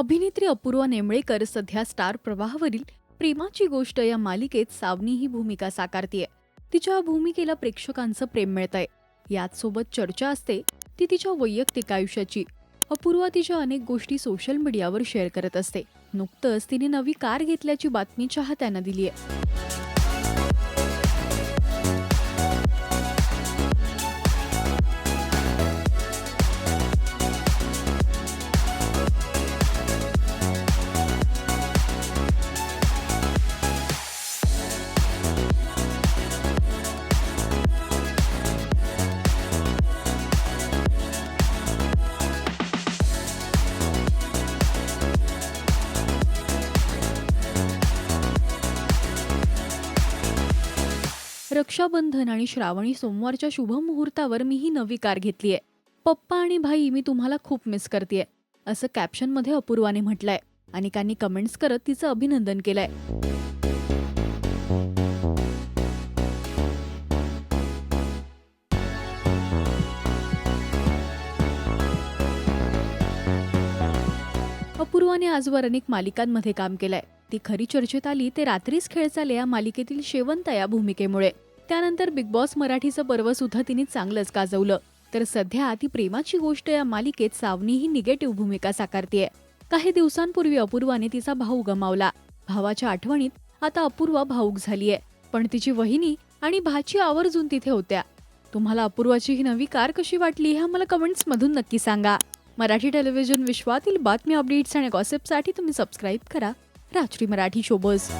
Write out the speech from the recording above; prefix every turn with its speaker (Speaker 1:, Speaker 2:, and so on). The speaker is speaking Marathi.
Speaker 1: अभिनेत्री अपूर्वा नेमळेकर सध्या स्टार प्रवाहावरील प्रेमाची गोष्ट या मालिकेत सावनी ही भूमिका साकारतीये. तिच्या भूमिकेला प्रेक्षकांचं प्रेम मिळतंय. याच सोबत चर्चा असते ती तिच्या वैयक्तिक आयुष्याची. अपूर्वा तिच्या अनेक गोष्टी सोशल मीडियावर शेअर करत असते. नुकतंच तिने नवी कार घेतल्याची बातमी चाहत्यांना दिली आहे रक्षाबंधन आणि श्रावणी सोमवारच्या शुभ मुहूर्तावर मी ही नवी कार घेतलीये. पप्पा आणि भाई मी तुम्हाला खूप मिस करतेय असं कॅप्शनमध्ये अपूर्वाने म्हटलंय अनेकांनी कमेंट्स करत तिचं अभिनंदन केलंय. अपूर्वाने आजवर अनेक मालिकांमध्ये काम केलंय. ती खरी चर्चेत आली ते रात्रीच खेळ चाले या मालिकेतील शेवंत या भूमिकेमुळे. त्यानंतर बिग बॉस मराठीचं पर्व सुद्धा तिने चांगलंच गाजवलं. तर सध्या ती प्रेमाची गोष्ट या मालिकेत सावनी ही निगेटिव्ह भूमिका साकारतीये. काही दिवसांपूर्वी अपूर्वाने तिचा भाऊ गमावला. भावाच्या आठवणीत आता अपूर्वा भाऊक झालीय. पण तिची वहिनी आणि भाची आवर्जून तिथे होत्या. तुम्हाला अपूर्वाची ही नवी कार कशी वाटली हे आम्हाला कमेंट्स मधून नक्की सांगा. मराठी टेलिव्हिजन विश्वातील बातमी अपडेट्स आणि गॉसिपसाठी तुम्ही सबस्क्राईब करा. राजश्री मराठी शोबज